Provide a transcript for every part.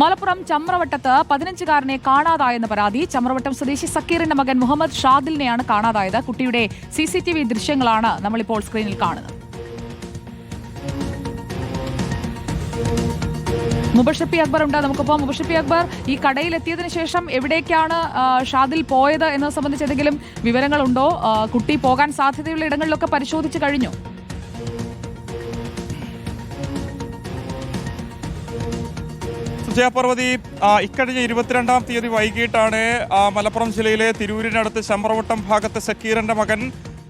മലപ്പുറം ചമ്രവട്ടത്ത് പതിനഞ്ചുകാരനെ കാണാതായെന്ന പരാതി ചമ്രവട്ടം സ്വദേശി സക്കീറിന്റെ മകൻ മുഹമ്മദ് ഷാദിലിനെയാണ് കാണാതായത്. കുട്ടിയുടെ സി സി ടി വി ദൃശ്യങ്ങളാണ് നമ്മളിപ്പോൾ സ്ക്രീനിൽ കാണുന്നത്. മുബഷപ്പി അക്ബർ ഉണ്ട്. നമുക്കിപ്പോൾ മുബഷപ്പി അക്ബർ ഈ കടയിൽ എത്തിയതിനു ശേഷം എവിടേക്കാണ് ഷാദിൽ പോയത് എന്നത് സംബന്ധിച്ച് എന്തെങ്കിലും വിവരങ്ങളുണ്ടോ? കുട്ടി പോകാൻ സാധ്യതയുള്ള ഇടങ്ങളിലൊക്കെ പരിശോധിച്ചു കഴിഞ്ഞു. സുജയപർവതി ആ, ഇക്കഴിഞ്ഞ ഇരുപത്തിരണ്ടാം തീയതി വൈകിട്ടാണ് മലപ്പുറം ജില്ലയിലെ തിരൂരിനടുത്ത് ശമ്പറവട്ടം ഭാഗത്ത് സക്കീറിന്റെ മകൻ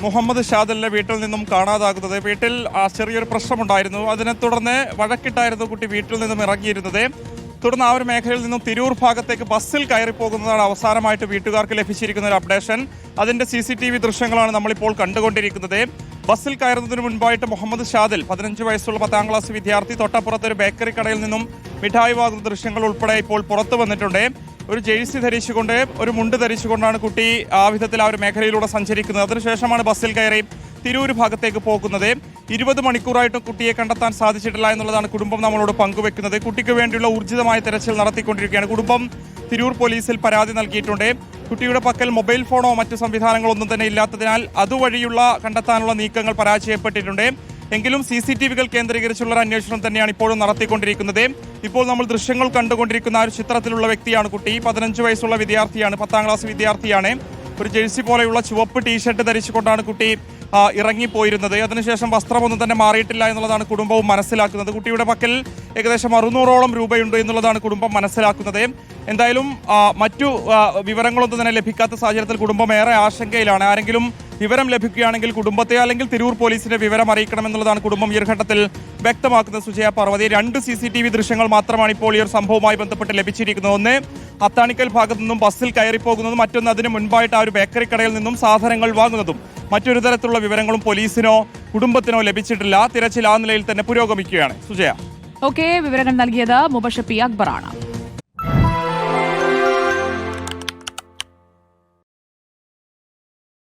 മുഹമ്മദ് ഷാദലിന്റെ വീട്ടിൽ നിന്നും കാണാതാകുന്നത്. വീട്ടിൽ ചെറിയൊരു പ്രശ്നമുണ്ടായിരുന്നു. അതിനെ തുടർന്ന് വഴക്കിട്ടായിരുന്നു കുട്ടി വീട്ടിൽ നിന്നും ഇറങ്ങിയിരുന്നത്. തുടർന്ന് ആ ഒരു മേഖലയിൽ നിന്നും തിരൂർ ഭാഗത്തേക്ക് ബസ്സിൽ കയറി പോകുന്നതാണ് അവസാനമായിട്ട് വീട്ടുകാർക്ക് ലഭിച്ചിരിക്കുന്ന ഒരു അപ്ഡേഷൻ. അതിന്റെ സി സി ടി വി ദൃശ്യങ്ങളാണ് നമ്മളിപ്പോൾ കണ്ടുകൊണ്ടിരിക്കുന്നത്. ബസ്സിൽ കയറുന്നതിന് മുൻപായിട്ട് മുഹമ്മദ് ഷാദിൽ പതിനഞ്ച് വയസ്സുള്ള പത്താം ക്ലാസ് വിദ്യാർത്ഥി തൊട്ടപ്പുറത്ത് ഒരു ബേക്കറി കടയിൽ നിന്നും മിഠായി വാദ ദൃശ്യങ്ങൾ ഉൾപ്പെടെ ഇപ്പോൾ പുറത്തു വന്നിട്ടുണ്ട്. ഒരു ജേഴ്സി ധരിച്ചുകൊണ്ട് ഒരു മുണ്ട് ധരിച്ചുകൊണ്ടാണ് കുട്ടി ആ വിധത്തിൽ ആ ഒരു മേഖലയിലൂടെ സഞ്ചരിക്കുന്നത്. അതിനുശേഷമാണ് ബസ്സിൽ കയറി തിരൂർ ഭാഗത്തേക്ക് പോകുന്നത്. ഇരുപത് മണിക്കൂറായിട്ടും കുട്ടിയെ കണ്ടെത്താൻ സാധിച്ചിട്ടില്ല എന്നുള്ളതാണ് കുടുംബം നമ്മളോട് പങ്കുവെക്കുന്നത്. കുട്ടിക്ക് വേണ്ടിയുള്ള ഊർജിതമായ തെരച്ചിൽ നടത്തിക്കൊണ്ടിരിക്കുകയാണ്. കുടുംബം തിരൂർ പോലീസിൽ പരാതി നൽകിയിട്ടുണ്ട്. കുട്ടിയുടെ പക്കൽ മൊബൈൽ ഫോണോ മറ്റു സംവിധാനങ്ങളോ ഒന്നും തന്നെ ഇല്ലാത്തതിനാൽ അതുവഴിയുള്ള കണ്ടെത്താനുള്ള നീക്കങ്ങൾ പരാജയപ്പെട്ടിട്ടുണ്ട്. എങ്കിലും സി സി ടി വികൾ കേന്ദ്രീകരിച്ചുള്ള ഒരു അന്വേഷണം തന്നെയാണ് ഇപ്പോഴും നടത്തിക്കൊണ്ടിരിക്കുന്നത്. ഇപ്പോൾ നമ്മൾ ദൃശ്യങ്ങൾ കണ്ടുകൊണ്ടിരിക്കുന്ന ഒരു ചിത്രത്തിലുള്ള വ്യക്തിയാണ് കുട്ടി. പതിനഞ്ച് വയസ്സുള്ള വിദ്യാർത്ഥിയാണ് പത്താം ക്ലാസ് വിദ്യാർത്ഥിയാണ്. ഒരു ജേഴ്സി പോലെയുള്ള ചുവപ്പ് ടീഷർട്ട് ധരിച്ചുകൊണ്ടാണ് കുട്ടി ഇറങ്ങിപ്പോയിരുന്നത്. അതിനുശേഷം വസ്ത്രമൊന്നും തന്നെ മാറിയിട്ടില്ല എന്നുള്ളതാണ് കുടുംബവും മനസ്സിലാക്കുന്നത്. കുട്ടിയുടെ പക്കൽ ഏകദേശം അറുന്നൂറോളം രൂപയുണ്ട് എന്നുള്ളതാണ് കുടുംബം മനസ്സിലാക്കുന്നത്. എന്തായാലും മറ്റു വിവരങ്ങളൊന്നും തന്നെ ലഭിക്കാത്ത സാഹചര്യത്തിൽ കുടുംബം ഏറെ ആശങ്കയിലാണ്. ആരെങ്കിലും വിവരം ലഭിക്കുകയാണെങ്കിൽ കുടുംബത്തെ അല്ലെങ്കിൽ തിരൂർ പോലീസിനെ വിവരം അറിയിക്കണമെന്നുള്ളതാണ് കുടുംബം ഈ ഘട്ടത്തിൽ വ്യക്തമാക്കുന്നത് സുജയ പാർവതി. രണ്ട് സി സി ടി വി ദൃശ്യങ്ങൾ മാത്രമാണ് ഇപ്പോൾ ഈ ഒരു സംഭവവുമായി ബന്ധപ്പെട്ട് ലഭിച്ചിരിക്കുന്നത്. ഒന്ന് അത്താണിക്കൽ ഭാഗത്തു നിന്നും ബസ്സിൽ കയറി പോകുന്നതും മറ്റൊന്ന് അതിന് മുൻപായിട്ട് ആ ഒരു ബേക്കറി കടയിൽ നിന്നും സാധനങ്ങൾ വാങ്ങുന്നതും മറ്റൊരു തരത്തിലുള്ള വിവരങ്ങളും പോലീസിനോ കുടുംബത്തിനോ ലഭിച്ചിട്ടില്ല. തിരച്ചിൽ ആ നിലയിൽ തന്നെ പുരോഗമിക്കുകയാണ്. സുജയ. ഓക്കെ വിവരങ്ങൾ നൽകിയത് മുബഷപ്പി അക്ബറാണ്.